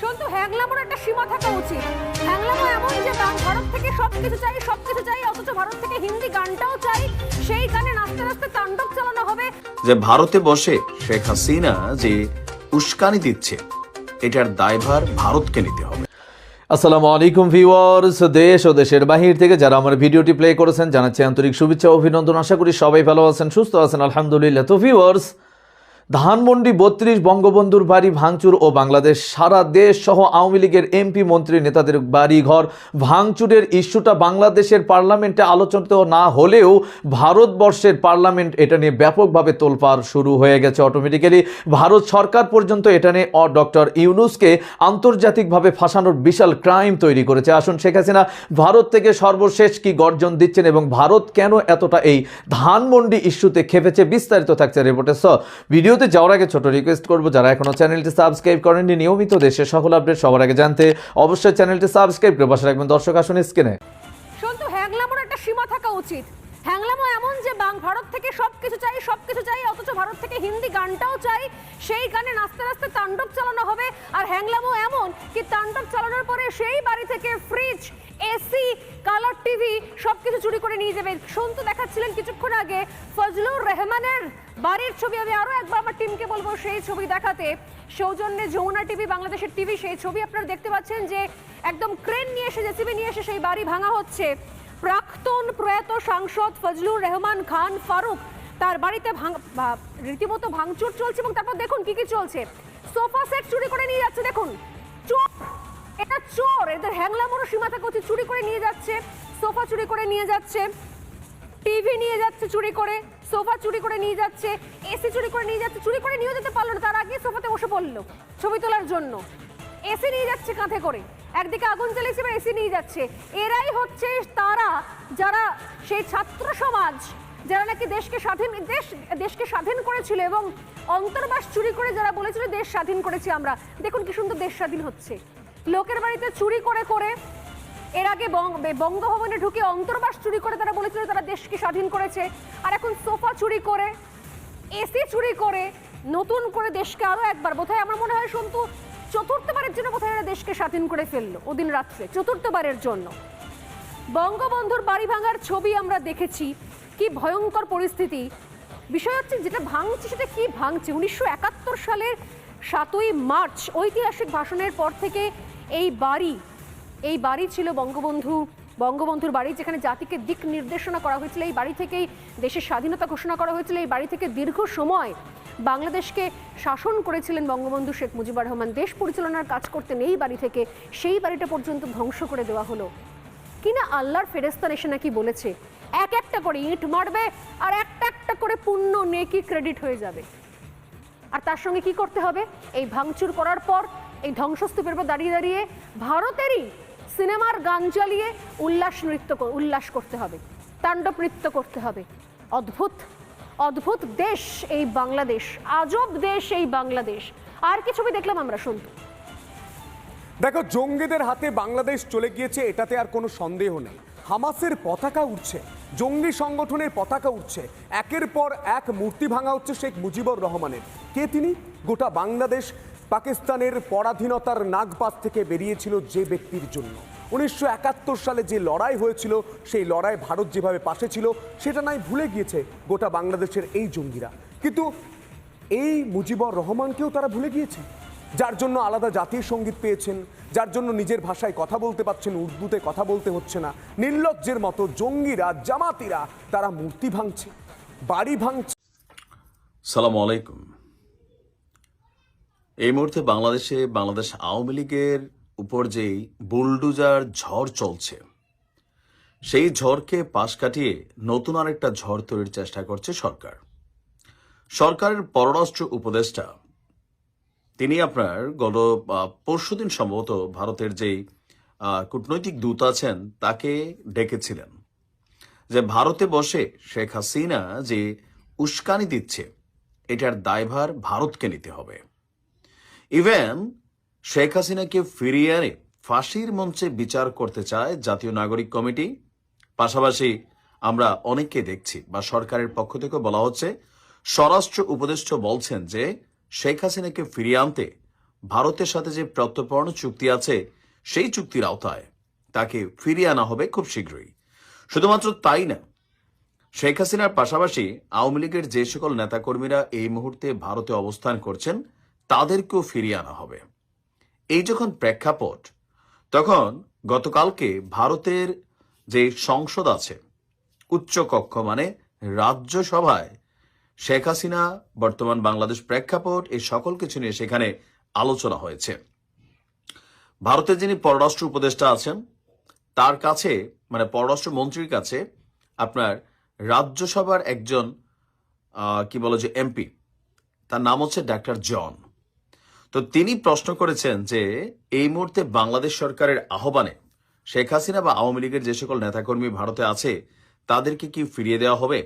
সন্তু হ্যাংলামোর একটা সীমা থাকা উচিত। হ্যাংলামো এমন যে বাং- ভারত থেকে সবকিছু চাই সবকিছু চাই অথচ ভারত থেকে হিন্দি গানটাও চাই সেই গানে নাচতে নাচতে তাণ্ডব চালানো হবে। যে ভারতে বসে শেখ হাসিনা যে উস্কানি দিচ্ছে এটার দায়ভার ভারতকে নিতে হবে। আসসালামু আলাইকুম ভিউয়ার্স দেশ ও দেশের বাহির থেকে যারা আমার ভিডিওটি প্লে করেছেন জানাচ্ছি আন্তরিক শুভেচ্ছা অভিনন্দন। আশা করি সবাই ভালো আছেন সুস্থ আছেন আলহামদুলিল্লাহ। তো ভিউয়ার্স ধানমন্ডি বত্রিশ বঙ্গবন্ধুর বাড়ি ভাঙচুর ও বাংলাদেশ সারা দেশ সহ আওয়ামী লীগের এমপি, মন্ত্রী, নেতাদের বাড়ি ঘর ভাঙচুরের ইস্যুটা বাংলাদেশের পার্লামেন্টে আলোচিত না হলেও ভারতবর্ষের পার্লামেন্ট এটা নিয়ে ব্যাপকভাবে তোলপাড় শুরু হয়ে গেছে অটোমেটিক্যালি ভারত সরকার পর্যন্ত এটা নিয়ে অ, ডক্টর ইউনুসকে আন্তর্জাতিকভাবে ফাঁসানোর বিশাল ক্রাইম তৈরি করেছে। আসুন শেখ হাসিনা, ভারত থেকে সর্বশেষ কি গর্জন দিচ্ছেন এবং ভারত কেন এতটা এই ধানমন্ডি ইস্যুতে খেপেছে বিস্তারিত থাকছে রিপোর্টে স। ভিডিওতে যাওয়ার আগে ছোট রিকোয়েস্ট করব, যারা এখনও চ্যানেলটি সাবস্ক্রাইব করেননি, নিয়মিত দেশের সকল আপডেট সবার আগে জানতে অবশ্যই চ্যানেলটি সাবস্ক্রাইব করে পাশে রাখবেন। দর্শক, আসুন স্ক্রিনে সন্তু হ্যাংলামোর একটা সীমা থাকা উচিত। হ্যাংলামো এমন যে ভারত থেকে সবকিছু চাই সবকিছু চাই, অথচ ভারত থেকে হিন্দি গানটাও চাই, সেই গানে নাচতে নাচতে তাণ্ডব চালানো হবে। আর হ্যাংলামো এমন কি তাণ্ডব চালানোর পরে সেই বাড়ি থেকে ফ্রিজ এসি কালার টিভি সবকিছু চুরি করে নিয়ে যাবে। সন্তু দেখাচ্ছিলেন কিছুক্ষণ আগে ফজলুর রহমানের বাড়ির ছবি, আমি আরও একবার আমার টিমকে বলব, সেই ছবি দেখাতে। সৌজন্যে যমুনা টিভি, বাংলাদেশের টিভি, সেই ছবি আপনারা দেখতে পাচ্ছেন যে একদম ক্রেন নিয়ে এসে, জেসিবি নিয়ে এসে সেই বাড়ি ভাঙা হচ্ছে। প্রাক্তন প্রয়াত সাংসদ ফজলুর রহমান খান ফারুক তার বাড়িতে রীতিমতো ভাঙচুর চলছে এবং তারপর দেখুন কি কি চলছে। সোফা সেট চুরি করে নিয়ে যাচ্ছে, দেখুন। চোর! এটা চোর! এদের হ্যাংলামোরও সীমা থেকে উচিত চুরি করে নিয়ে যাচ্ছে। সোফা চুরি করে নিয়ে যাচ্ছে। টিভি নিয়ে যাচ্ছে চুরি করে, সোফা চুরি করে নিয়ে যাচ্ছে, এসি চুরি করে নিয়ে যাচ্ছে, চুরি করে নিয়ে যেতে পারল না, তার আগে সোফাতে বসে পড়ল ছবি তোলার জন্য। এসি নিয়ে যাচ্ছে কাঁধে করে, একদিকে আগুন জ্বালিয়েছে, এবার এসি নিয়ে যাচ্ছে। এরাই হচ্ছে তারা যারা সেই ছাত্র সমাজ, যারা নাকি দেশকে স্বাধীন, দেশ, দেশকে স্বাধীন করেছিল এবং অন্তর্বাস চুরি করে যারা বলেছিল দেশ স্বাধীন করেছি আমরা। দেখুন কি সুন্দর দেশ স্বাধীন হচ্ছে। লোকের বাড়িতে চুরি করে করে এর আগে বঙ্গভবনে ঢুকে অন্তর্বাস চুরি করে তারা বলেছিল তারা দেশকে স্বাধীন করেছে। আর এখন সোফা চুরি করে, এসি চুরি করে, নতুন করে দেশকে আরও একবার। বোধহয় আমার মনে হয় সন্তু চতুর্থবারের জন্য বোধহয় এরা দেশকে স্বাধীন করে ফেলল ওদিন রাত্রে, চতুর্থবারের জন্য। বঙ্গবন্ধুর বাড়ি ভাঙার ছবি আমরা দেখেছি। কি ভয়ঙ্কর পরিস্থিতি। বিষয় হচ্ছে যেটা ভাঙছে সেটা কি ভাঙছে? উনিশশো একাত্তর সালের সাতই মার্চ ঐতিহাসিক ভাষণের পর থেকে এই বাড়ি এই বাড়ি ছিল বঙ্গবন্ধু, বঙ্গবন্ধুর বাড়ি যেখানে জাতিকে দিক নির্দেশনা করা হয়েছিল। এই বাড়ি থেকেই দেশের স্বাধীনতা ঘোষণা করা হয়েছিল। এই বাড়ি থেকে দীর্ঘ সময় বাংলাদেশকে শাসন করেছিলেন বঙ্গবন্ধু শেখ মুজিবুর রহমান। দেশ পরিচালনার কাজ করতেন এই বাড়ি থেকে। সেই বাড়িটা পর্যন্ত ধ্বংস করে দেওয়া হলো। কিনা আল্লাহর ফেরেস্তান এসে নাকি বলেছে, এক একটা করে ইট মারবে আর একটা একটা করে পুণ্য নেকি ক্রেডিট হয়ে যাবে। আর তার সঙ্গে কি করতে হবে? এই ভাঙচুর করার পর এই ধ্বংসস্তূপের উপর দাঁড়িয়ে দাঁড়িয়ে ভারতেরই সিনেমার গান চালিয়ে উল্লাস নৃত্য উল্লাস করতে হবে, তাণ্ডব নৃত্য করতে হবে। অদ্ভুত অদ্ভুত দেশ এই বাংলাদেশ, আজব দেশ এই বাংলাদেশ। আর কি ছবি দেখলাম আমরা শুনতে দেখো, জঙ্গিদের হাতে বাংলাদেশ চলে গিয়েছে, এটাতে আর কোনো সন্দেহ নেই। হামাসের পতাকা উঠছে জঙ্গি সংগঠনের পতাকা উঠছে একের পর এক মূর্তি ভাঙা হচ্ছে শেখ মুজিবুর রহমানের। কে তিনি? গোটা বাংলাদেশ পাকিস্তানের পরাধীনতার নাগপাত থেকে বেরিয়েছিল যে ব্যক্তির জন্য। উনিশশো একাত্তর সালে যে লড়াই হয়েছিল, সেই লড়াই ভারত যেভাবে পাশে ছিল, সেটা নাই ভুলে গিয়েছে গোটা বাংলাদেশের এই জঙ্গিরা। কিন্তু এই মুজিবুর রহমানকেও তারা ভুলে গিয়েছে। যার জন্য আলাদা জাতীয় সংগীত পেয়েছেন, যার জন্য নিজের ভাষায় কথা বলতে পারছেন, উর্দুতে কথা বলতে হচ্ছে না। নির্লজ্জের মতো জঙ্গিরা, জামাতিরা তারা মূর্তি ভাঙছে, বাড়ি ভাঙছে। সালাম আলাইকুম। এই মুহূর্তে বাংলাদেশে, বাংলাদেশ আওয়ামী লীগের উপর যেই বুলডুজার ঝড় চলছে, সেই ঝড়কে পাশ কাটিয়ে নতুন আরেকটা ঝড় তৈরির চেষ্টা করছে সরকার। সরকারের পররাষ্ট্র উপদেষ্টা, তিনি আপনার গত পরশুদিন সম্ভবত ভারতের যেই কূটনৈতিক দূত আছেন, তাকে ডেকেছিলেন যে ভারতে বসে শেখ হাসিনা যে উস্কানি দিচ্ছে, এটার দায়ভার ভারতকে নিতে হবে। ইভেন শেখ হাসিনাকে ফিরিয়ে ফাঁসির মঞ্চে বিচার করতে চায় জাতীয় নাগরিক কমিটি। পাশাপাশি আমরা অনেককে দেখছি বা সরকারের পক্ষ থেকে বলা হচ্ছে, স্বরাষ্ট্র উপদেষ্টা বলছেন যে শেখ হাসিনাকে ফিরিয়ে আনতে ভারতের সাথে যে প্রত্যর্পণ চুক্তি আছে, সেই চুক্তির আওতায় তাকে ফিরিয়ে আনা হবে খুব শীঘ্রই। শুধুমাত্র তাই না শেখ হাসিনার পাশাপাশি আওয়ামী লীগের যে সকল নেতাকর্মীরা এই মুহূর্তে ভারতে অবস্থান করছেন তাদেরকেও ফিরিয়ে আনা হবে। এই যখন প্রেক্ষাপট, তখন গতকালকে ভারতের যে সংসদ আছে, উচ্চ কক্ষ মানে রাজ্যসভায়, শেখ হাসিনা, বর্তমান বাংলাদেশ প্রেক্ষাপট এই সকল কিছু নিয়ে সেখানে আলোচনা হয়েছে। ভারতের যিনি পররাষ্ট্র উপদেষ্টা আছেন, তার কাছে মানে পররাষ্ট্র মন্ত্রীর কাছে আপনার রাজ্যসভার একজন কি বলো যে এমপি, তার নাম হচ্ছে ডাক্তার জন। তো তিনি প্রশ্ন করেছেন যে, এই মুহূর্তে বাংলাদেশ সরকারের আহ্বানে শেখ হাসিনা বা আওয়ামী লীগের যে সকল নেতাকর্মী ভারতে আছে, তাদেরকে কি ফিরিয়ে দেওয়া হবে?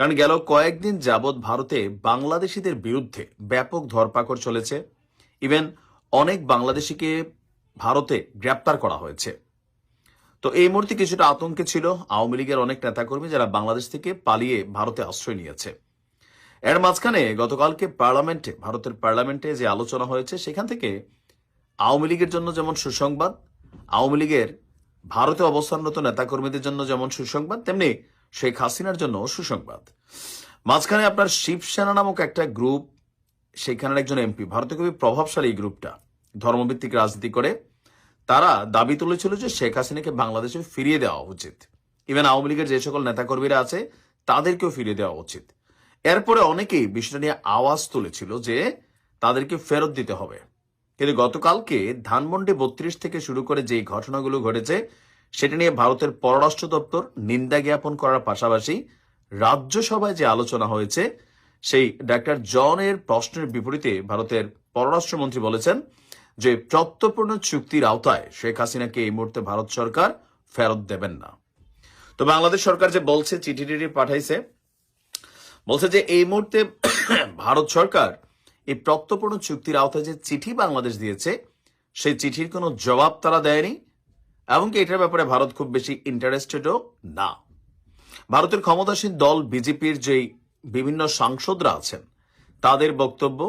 কারণ গেল কয়েকদিন যাবৎ ভারতে বাংলাদেশিদের বিরুদ্ধে ব্যাপক ধরপাকড় চলেছে। ইভেন অনেক বাংলাদেশিকে ভারতে গ্রেপ্তার করা হয়েছে। তো এই মুহূর্তে কিছুটা আতঙ্কে ছিল আওয়ামী লীগের অনেক নেতাকর্মী যারা বাংলাদেশ থেকে পালিয়ে ভারতে আশ্রয় নিয়েছে। এর মাঝখানে গতকালকে পার্লামেন্টে, ভারতের পার্লামেন্টে যে আলোচনা হয়েছে, সেখান থেকে আওয়ামী লীগের জন্য যেমন সুসংবাদ, আওয়ামী লীগের ভারতে অবস্থানরত নেতাকর্মীদের জন্য যেমন সুসংবাদ, তেমনি শেখ হাসিনার জন্য সুসংবাদ। মাঝখানে আপনার শিবসেনা নামক একটা গ্রুপ, সেখানের একজন এমপি, ভারতে খুবই প্রভাবশালী গ্রুপটা, ধর্মভিত্তিক রাজনীতি করে, তারা দাবি তুলেছিল যে শেখ হাসিনাকে বাংলাদেশে ফিরিয়ে দেওয়া উচিত। ইভেন আওয়ামী লীগের যে সকল নেতাকর্মীরা আছে, তাদেরকেও ফিরিয়ে দেওয়া উচিত। এরপরে অনেকেই বিষয়টা নিয়ে আওয়াজ তুলেছিল যে তাদেরকে ফেরত দিতে হবে। কিন্তু গতকালকে ধানমন্ডি বত্রিশ থেকে শুরু করে যে ঘটনাগুলো ঘটেছে, সেটা নিয়ে ভারতের পররাষ্ট্র দপ্তর নিন্দা জ্ঞাপন করার পাশাপাশি রাজ্যসভায় যে আলোচনা হয়েছে, সেই ডাক্তার জনের প্রশ্নের বিপরীতে ভারতের পররাষ্ট্রমন্ত্রী বলেছেন যে প্রত্যপূর্ণ চুক্তির আওতায় শেখ হাসিনাকে এই মুহূর্তে ভারত সরকার ফেরত দেবেন না। তো বাংলাদেশ সরকার যে বলছে, চিঠি পাঠাইছে বলছে যে এই মুহূর্তে ভারত সরকার এই প্রত্যর্পণ চুক্তির আওতায় যে চিঠি বাংলাদেশ দিয়েছে, সেই চিঠির কোনো জবাব তারা দেয়নি, এমনকি এটার ব্যাপারে ভারত খুব বেশি ইন্টারেস্টেডও না। ভারতের ক্ষমতাসীন দল বিজেপির যেই বিভিন্ন সাংসদরা আছেন, তাদের বক্তব্য,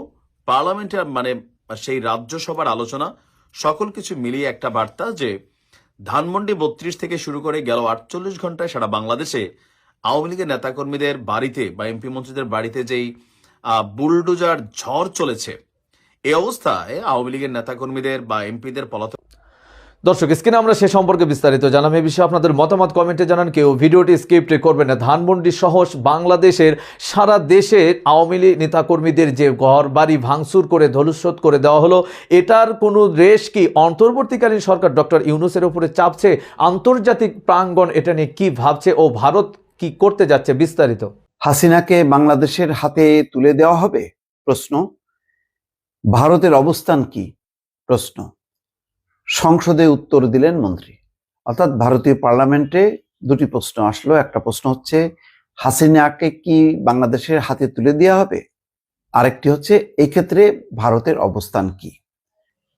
পার্লামেন্টের মানে সেই রাজ্যসভার আলোচনা, সকল কিছু মিলিয়ে একটা বার্তা যে ধানমন্ডি বত্রিশ থেকে শুরু করে গেল আটচল্লিশ ঘন্টায় সারা বাংলাদেশে আওয়ামী লীগের নেতাকর্মীদের বাড়িতে বা এমপি মন্ত্রীদের বাড়িতে যেই বুলডোজার ঝড় চলেছে এই অবস্থায় আওয়ামী লীগের নেতাকর্মীদের বা এমপিদের পলাতক দর্শক, স্ক্রিনে আমরা সে সম্পর্কে বিস্তারিত জানাম এই বিষয়ে আপনাদের মতামত কমেন্টে জানান কেউ। ভিডিওটি স্ক্রিপ্ট করবেন না। ধানমন্ডি সহ বাংলাদেশের সারা দেশে আওয়ামী লীগ নেতাকর্মীদের যে ঘর বাড়ি ভাঙচুর করে ধলুস্রোত করে দেওয়া হলো, এটার কোনো রেশ কি? অন্তর্বর্তীকালীন সরকার ডক্টর ইউনুসের উপরে চাপছে? আন্তর্জাতিক প্রাঙ্গণ এটা নিয়ে কি ভাবছে? ও ভারত কি করতে যাচ্ছে বিস্তারিত? হাসিনাকে বাংলাদেশের হাতে তুলে দেওয়া হবে? প্রশ্ন। ভারতের অবস্থান কি? প্রশ্ন। সংসদে উত্তর দিলেন মন্ত্রী। অর্থাৎ ভারতীয় পার্লামেন্টে দুটি প্রশ্ন আসলো। একটা প্রশ্ন হচ্ছে, হাসিনাকে কি বাংলাদেশের হাতে তুলে দেওয়া হবে? আরেকটি হচ্ছে, এক্ষেত্রে ভারতের অবস্থান কি?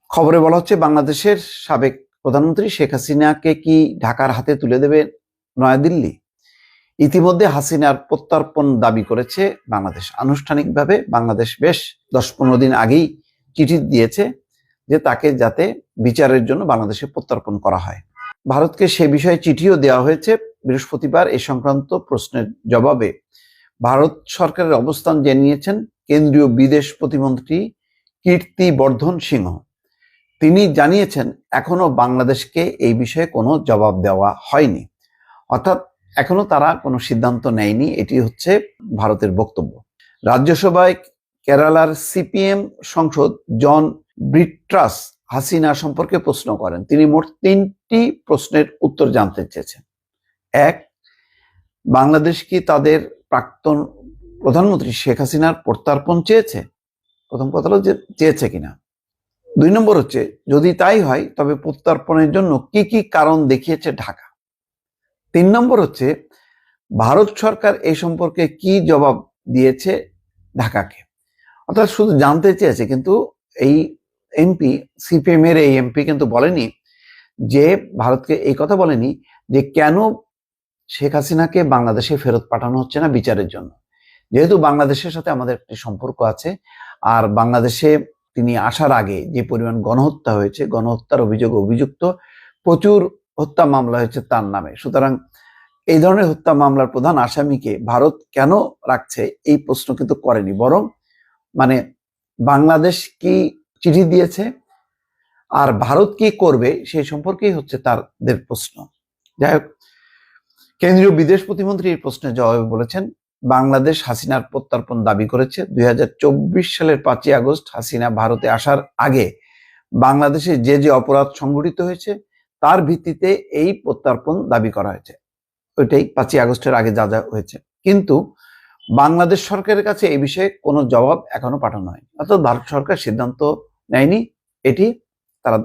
খবরে বলা হচ্ছে, বাংলাদেশের সাবেক প্রধানমন্ত্রী শেখ হাসিনাকে কি ঢাকার হাতে তুলে দেবে নয়াদিল্লি? ইতিমধ্যে হাসিনার প্রত্যর্পণ দাবি করেছে বাংলাদেশ। আনুষ্ঠানিকভাবে বাংলাদেশ বেশ দশ পনেরো দিন আগেই চিঠি দিয়েছে যে তাকে যাতে বিচারের জন্য বাংলাদেশে প্রত্যর্পণ করা হয়। ভারতকে সে বিষয়ে চিঠিও দেওয়া হয়েছে। বৃহস্পতিবার এ সংক্রান্ত প্রশ্নের জবাবে ভারত সরকারের অবস্থান জানিয়েছেন কেন্দ্রীয় বিদেশ প্রতিমন্ত্রী কীর্তি বর্ধন সিংহ। তিনি জানিয়েছেন, এখনও বাংলাদেশকে এই বিষয়ে কোনো জবাব দেওয়া হয়নি। অর্থাৎ এখনও তারা কোনো সিদ্ধান্ত নেয়নি, এটি হচ্ছে ভারতের বক্তব্য। রাজ্যসভায় কেরালার সিপিএম সংসদ জন ব্রিট্রাস হাসিনা সম্পর্কে প্রশ্ন করেন। তিনি মোট তিনটি প্রশ্নের উত্তর জানতে চেয়েছেন। এক, বাংলাদেশ কি তাদের প্রাক্তন প্রধানমন্ত্রী শেখ হাসিনার প্রত্যার্পণ চেয়েছে? প্রথম কথা হলো যে চেয়েছে কিনা। দুই নম্বর হচ্ছে, যদি তাই হয়, তবে প্রত্যার্পণের জন্য কি কি কারণ দেখিয়েছে ঢাকা? তিন নম্বর হচ্ছে, ভারত সরকার এই সম্পর্কে কি জবাব দিয়েছে ঢাকাকে? অর্থাৎ শুধু জানতে চেয়েছে, কিন্তু এই এমপি সিপিএম এর এই এমপি কিন্তু বলেনি যে ভারতকে এই কথা বলেনি যে কেন শেখ হাসিনাকে বাংলাদেশে ফেরত পাঠানো হচ্ছে না বিচারের জন্য। যেহেতু বাংলাদেশের সাথে আমাদের একটি সম্পর্ক আছে, আর বাংলাদেশে তিনি আসার আগে যে পরিমাণ গণহত্যা হয়েছে, গণহত্যার অভিযোগ অভিযুক্ত প্রচুর হত্যা মামলা হয়েছে তার নামে। সুতরাং এই ধরনের হত্যা মামলার প্রধান আসামিকে ভারত কেন রাখছে এই প্রশ্ন কিন্তু করেনি। বরং মানে বাংলাদেশ কি চিঠি দিয়েছে আর ভারত কি করবে সেই সম্পর্কেই হচ্ছে তাদের প্রশ্ন। যাই হোক, কেন্দ্রীয় বিদেশ প্রতিমন্ত্রী এই প্রশ্নের জবাবে বলেছেন, বাংলাদেশ হাসিনার প্রত্যর্পণ দাবি করেছে। দুই হাজার চব্বিশ সালের পাঁচই আগস্ট হাসিনা ভারতে আসার আগে বাংলাদেশে যে যে অপরাধ সংঘটিত হয়েছে তার ভিত্তিতে এই প্রত্যর্পণ দাবি করা হয়েছে। ওইটাই পাঁচই আগস্টের আগে যা যা হয়েছে। কিন্তু বাংলাদেশ সরকারের কাছে এই বিষয়ে কোনো জবাব এখনও পাঠানো হয়নি। অর্থাৎ ভারত সরকার সিদ্ধান্ত নেয়নি, এটি তারা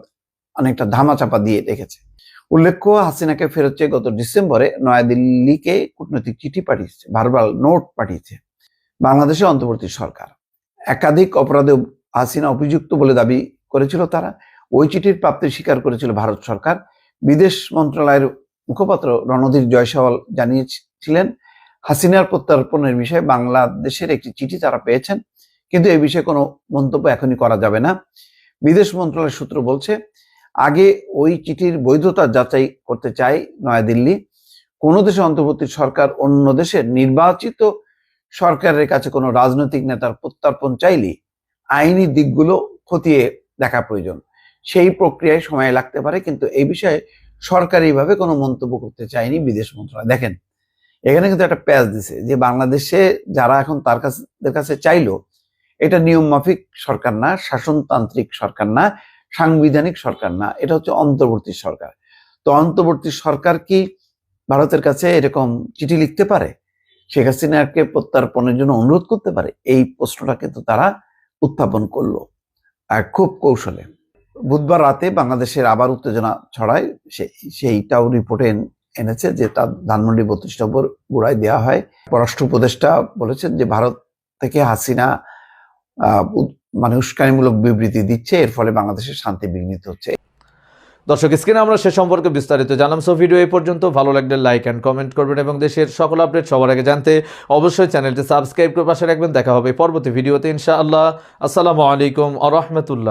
অনেকটা ধামাচাপা দিয়ে রেখেছে। উল্লেখ্য, হাসিনাকে ফেরত চেয়ে গত ডিসেম্বরে নয়াদিল্লিকে কূটনৈতিক চিঠি পাঠিয়েছে, ভার্বাল নোট পাঠিয়েছে বাংলাদেশের অন্তর্বর্তী সরকার। একাধিক অপরাধে হাসিনা অভিযুক্ত বলে দাবি করেছিল তারা। ওই চিঠির প্রাপ্তি স্বীকার করেছিল ভারত সরকার। বিদেশ মন্ত্রণালয়ের মুখপাত্র রণধীর জয়সওয়াল জানিয়েছিলেন, হাসিনার প্রত্যর্পণের বিষয়ে বাংলাদেশের একটি চিঠি তারা পেয়েছেন, কিন্তু এই বিষয়ে কোনো মন্তব্য এখনই করা যাবে না। বিদেশ মন্ত্রণালয়ের সূত্র বলছে, আগে ওই চিঠির বৈধতা যাচাই করতে চায় নয়াদিল্লি। কোনো দেশের অন্তর্বর্তী সরকার অন্য দেশের নির্বাচিত সরকারের কাছে কোনো রাজনৈতিক নেতার প্রত্যর্পণ চাইলে আইনি দিকগুলো খতিয়ে দেখা প্রয়োজন। সেই প্রক্রিয়ায় সময় লাগতে পারে, কিন্তু এই বিষয়ে সরকারিভাবে কোনো মন্তব্য করতে চায়নি বিদেশ মন্ত্রণালয়। দেখেন, এখানে কিন্তু একটা প্যাচ দিছে যে বাংলাদেশে যারা এখন তার কাছে কাছে চাইলো, এটা নিয়ম মাফিক সরকার না, শাসনতান্ত্রিক সরকার না, সাংবিধানিক সরকার না, এটা হচ্ছে অন্তর্বর্তী সরকার। তো অন্তর্বর্তী সরকার কি ভারতের কাছে এরকম চিঠি লিখতে পারে? শেখ হাসিনাকে প্রত্যার্পণের জন্য অনুরোধ করতে পারে? এই প্রশ্নটা কিন্তু তারা উত্থাপন করল। আর খুব কৌশলে। বুধবার রাতে বাংলাদেশের আবার উত্তেজনা ছড়ায়। সেইটাও রিপোর্টে এনেছে যে তার ধানমন্ডি বত্রিশ নম্বর গোড়ায় দেওয়া হয়। পররাষ্ট্র উপদেষ্টা বলেছেন যে ভারত থেকে হাসিনা মানে উস্কানিমূলক বিবৃতি দিচ্ছে। এর ফলে বাংলাদেশের শান্তি বিঘ্নিত হচ্ছে। দর্শক, স্ক্রিনে আমরা সে সম্পর্কে বিস্তারিত জানলাম। সো, ভিডিও এই পর্যন্ত। ভালো লাগলে লাইক অ্যান্ড কমেন্ট করবেন এবং দেশের সকল আপডেট সবার আগে জানতে অবশ্যই চ্যানেলটি সাবস্ক্রাইব করে পাশে রাখবেন। দেখা হবে পরবর্তী ভিডিওতে ইনশাআল্লাহ। আসসালামু আলাইকুম আ রহমতুল্লাহ।